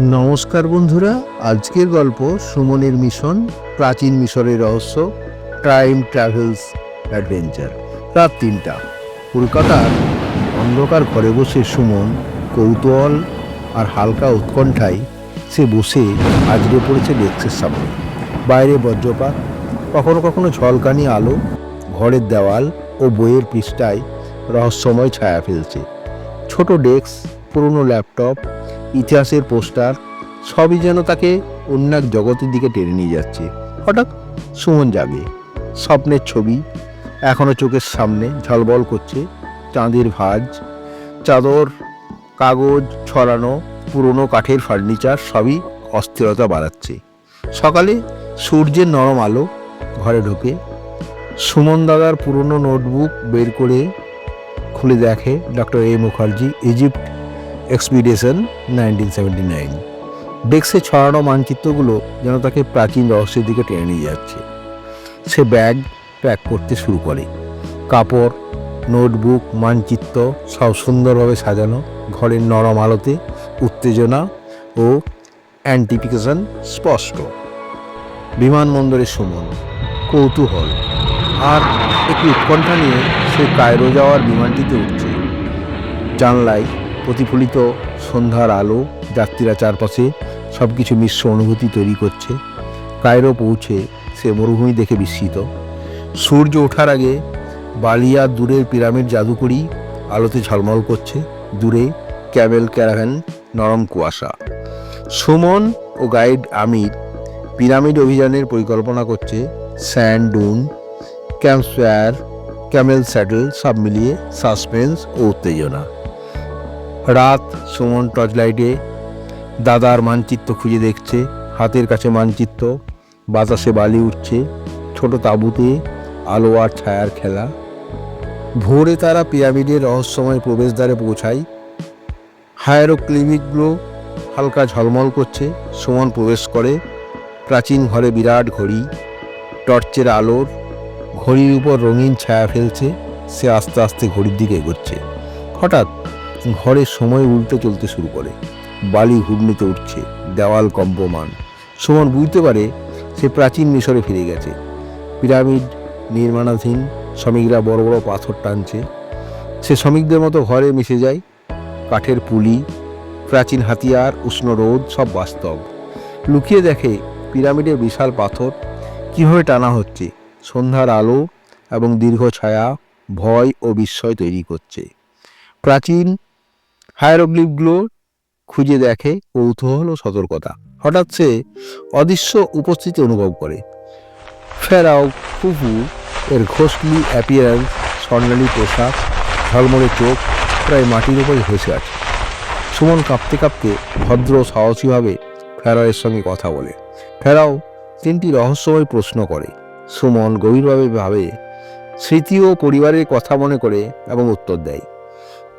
নমস্কার বন্ধুরা, আজকের গল্প সুমনের মিশন, প্রাচীন মিশরের রহস্য টাইম ট্রাভেলস অ্যাডভেঞ্চার রাত তিনটা। কলকাতার অন্ধকার ঘরে বসে সুমন কৌতূহল আর হালকা উৎকণ্ঠায় সে বসে আজরে পড়েছে ডেস্কের সামনে। বাইরে বজ্রপাত, কখনো কখনো ঝলকানি আলো, ঘরের দেওয়াল ও বইয়ের পৃষ্ঠায় রহস্যময় ছায়া ফেলছে। ছোট ডেস্ক, পুরনো ল্যাপটপ ইতিহাসের পোস্টার সবই যেন তাকে অন্য এক জগতের দিকে টেনে নিয়ে যাচ্ছে। হঠাৎ সুমন জাগে। স্বপ্নের ছবি এখনও চোখের সামনে ঝলবল করছে। চাঁদের ভাঁজ, চাদর, কাগজ ছড়ানো, পুরনো কাঠের ফার্নিচার সবই অস্থিরতা বাড়াচ্ছে। সকালে সূর্যের নরম আলো ঘরে ঢোকে। সুমন দাদার পুরনো নোটবুক বের করে খুলে দেখে doctor A Mukherjee, Egypt expedition nineteen seventy nine ডেস্কে ছড়ানো মানচিত্রগুলো যেন তাকে প্রাচীন রহস্যের দিকে টেনে নিয়ে যাচ্ছে। সে ব্যাগ প্যাক করতে শুরু করে। কাপড়, নোটবুক, মানচিত্র সব সুন্দরভাবে সাজানো, ঘরের নরম আলোতে উত্তেজনা ও অ্যান্টিফিকেশন স্পষ্ট। বিমানবন্দরের সুমন, কৌতূহল আর একটি উৎকণ্ঠা নিয়ে সে কায়রো যাওয়ার বিমানটিতে উঠছে। জানলায় প্রতিফলিত সন্ধ্যার আলো যাত্রীরা চারপাশে সব কিছু মিশ্র অনুভূতি তৈরি করছে। কায়রো পৌঁছে সে মরুভূমি দেখে বিস্মিত। সূর্য ওঠার আগে বালিয়া দূরের পিরামিড জাদুকরি আলোতে ঝলমল করছে। দূরে ক্যামেল ক্যারাভ্যান, নরম কুয়াশা। সুমন ও গাইড আমির পিরামিড অভিযানের পরিকল্পনা করছে। Sand, dune, campfire, camel saddle সব মিলিয়ে সাসপেন্স ও উত্তেজনা। রাত সুমন টর্চ লাইটে দাদার মানচিত্র খুঁজে দেখছে, হাতের কাছে মানচিত্র, বাতাসে বালি উঠছে, ছোট তাঁবুতে আলো আর ছায়ার খেলা। ভোরে তারা পিরামিডের রহস্যময় প্রবেশদ্বারে পৌঁছায়। হায়ারোক্লিনিকগুলো হালকা ঝলমল করছে, সুমন প্রবেশ করে প্রাচীন ঘরে বিরাট ঘড়ি, টর্চের আলোর ঘড়ির উপর রঙিন ছায়া ফেলছে, সে আস্তে আস্তে ঘড়ির দিকে এগোচ্ছে। হঠাৎ ঘরের সময় উল্টে চলতে শুরু করে। বালি ঘূর্ণিতে উঠছে, দেওয়াল কম্পমান। সুমন বুঝতে পারে সে প্রাচীন মিশরে ফিরে গেছে। পিরামিড নির্মাণাধীন, শ্রমিকরা বড় বড় পাথর টানছে। সে শ্রমিকদের মতো ঘরে মিশে যায়। কাঠের পুলি, প্রাচীন হাতিয়ার, উষ্ণ রোদ, সব বাস্তব। লুকিয়ে দেখে পিরামিডের বিশাল পাথর। কীভাবে টানা হচ্ছে? সন্ধ্যার আলো এবং দীর্ঘ ছায়া, ভয় ও বিস্ময় তৈরি করছে। প্রাচীন হায়ারোগ্লিফগুলো খুঁজে দেখে কৌতূহল ও সতর্কতা। হঠাৎ সে অদৃশ্য উপস্থিতি অনুভব করে। ফেরাও ফুফু এর ঘোষলি অ্যাপিয়ারেন্স, স্বর্ণালী পোশাক, ঝলমলে চোখ, প্রায় মাটির উপরে হেসে আছে সুমন কাঁপতে কাঁপতে ভদ্র সাহসীভাবে ফেরাওয়ের সঙ্গে কথা বলে। ফেরাও তিনটি রহস্যময় প্রশ্ন করে। সুমন গভীরভাবে ভাবে স্মৃতি ও পরিবারের কথা মনে করে এবং উত্তর দেয়।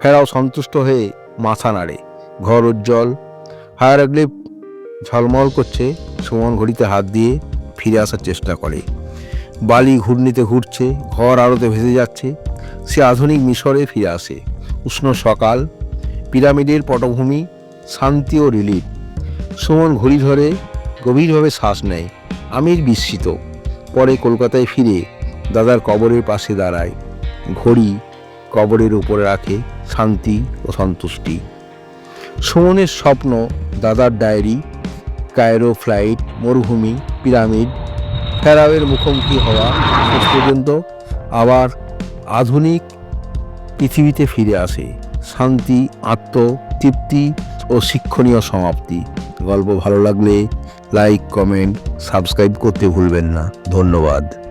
ফেরাও সন্তুষ্ট হয়ে মাথা নাড়ে। ঘর উজ্জ্বল। হায়ারগ্লিপ ঝলমল করছে, সুমন ঘড়িতে হাত দিয়ে ফিরে আসার চেষ্টা করে। বালি ঘূর্ণিতে ঘুরছে, ঘর আলোতে ভেসে যাচ্ছে। সে আধুনিক মিশরে ফিরে আসে। উষ্ণ সকাল, পিরামিডের পটভূমি, শান্তি ও রিলিফ। সুমন ঘড়ি ধরে গভীরভাবে শ্বাস নেয়। আমির বিস্মিত। পরে কলকাতায় ফিরে দাদার কবরের পাশে দাঁড়ায়। ঘড়ি কবরের উপরে রাখে শান্তি ও সন্তুষ্টি। সুমনের স্বপ্ন, দাদার ডায়েরি, কায়রো ফ্লাইট, মরুভূমি, পিরামিড, ফেরাওয়ের মুখোমুখি হওয়া শেষ পর্যন্ত আবার আধুনিক পৃথিবীতে ফিরে আসে। শান্তি, আত্মতৃপ্তি ও শিক্ষণীয় সমাপ্তি। গল্প ভালো লাগলে লাইক, কমেন্ট, সাবস্ক্রাইব করতে ভুলবেন না। ধন্যবাদ।